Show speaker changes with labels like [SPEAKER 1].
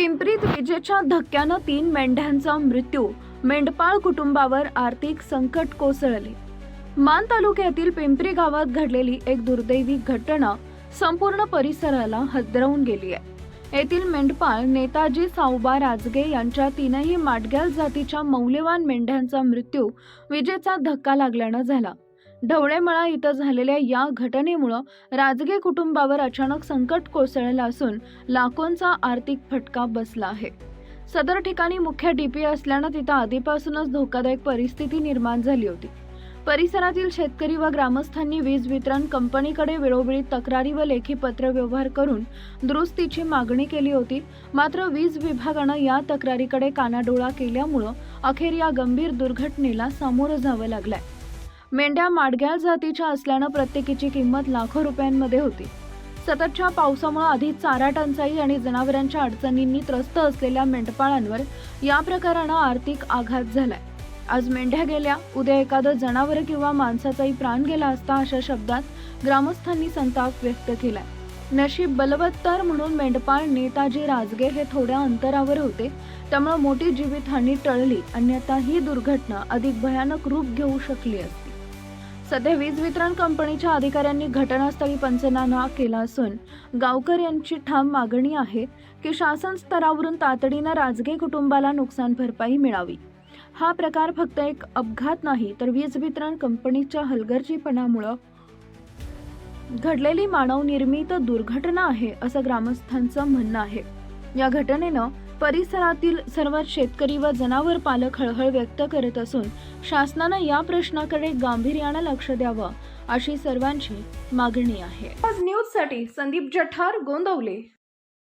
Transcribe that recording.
[SPEAKER 1] पिंपरीत विजेच्या धक्क्यानं तीन मेंढ्यांचा मृत्यू. मेंढपाळ कुटुंबावर आर्थिक संकट कोसळले. मान तालुक्यातील पिंपरी गावात घडलेली एक दुर्दैवी घटना संपूर्ण परिसराला हदरवून गेली आहे. येथील मेंढपाळ नेताजी सावबा राजगे यांच्या तीनही माटग्याल जातीच्या मौल्यवान मेंढ्यांचा मृत्यू विजेचा धक्का लागल्यानं झाला. ढवळेमळा इथं झालेल्या या घटनेमुळं राजगे कुटुंबावर अचानक संकट कोसळलं असून लाखोंचा आर्थिक फटका बसला आहे. सदर ठिकाणी मुख्य डीपी असल्यानं तिथं आधीपासूनच धोकादायक परिस्थिती निर्माण झाली होती. परिसरातील शेतकरी व ग्रामस्थांनी वीज वितरण कंपनीकडे वेळोवेळी तक्रारी व लेखी पत्र व्यवहार करून दुरुस्तीची मागणी केली होती. मात्र वीज विभागानं या तक्रारीकडे कानाडोळा केल्यामुळं अखेर या गंभीर दुर्घटनेला सामोरं जावं लागलंय. मेंढ्या माडग्याळ जातीच्या असल्यानं प्रत्येकीची किंमत लाखो रुपयांमध्ये होती. सततच्या पावसामुळे आधी चारा टंचाई आणि जनावरांच्या अडचणींनी त्रस्त असलेल्या मेंढपाळांवर या प्रकारानं आर्थिक आघात झालाय. आज मेंढ्या गेल्या उद्या एखादं जनावर किंवा माणसाचाही प्राण गेला असता अशा शब्दात ग्रामस्थांनी संताप व्यक्त केलाय. नशीब बलवत्तर म्हणून मेंढपाळ नेताजी राजगे हे थोड्या अंतरावर होते त्यामुळे मोठी जीवितहानी टळली अन्यथा ही दुर्घटना अधिक भयानक रूप घेऊ शकली असती. सध्या वीज वितरण कंपनीच्या अधिकाऱ्यांनी घटनास्थळी पंचनामा केला असून गावकर यांची ठाम मागणी आहे की शासन स्तरावरून तातडीनं राजगे कुटुंबाला नुकसान भरपाई मिळावी. हा प्रकार फक्त एक अपघात नाही तर वीज वितरण कंपनीच्या हलगर्जीपणामुळं घडलेली मानवनिर्मित दुर्घटना आहे असं ग्रामस्थांचं म्हणणं आहे. या घटनेनं परिसरातील सर्व शेतकरी व जनावर पालक हळहळ व्यक्त करत असून शासनानं या प्रश्नाकडे गांभीर्यानं लक्ष द्यावं अशी सर्वांची मागणी आहे. आज न्यूजसाठी संदीप जठार गोंदवले.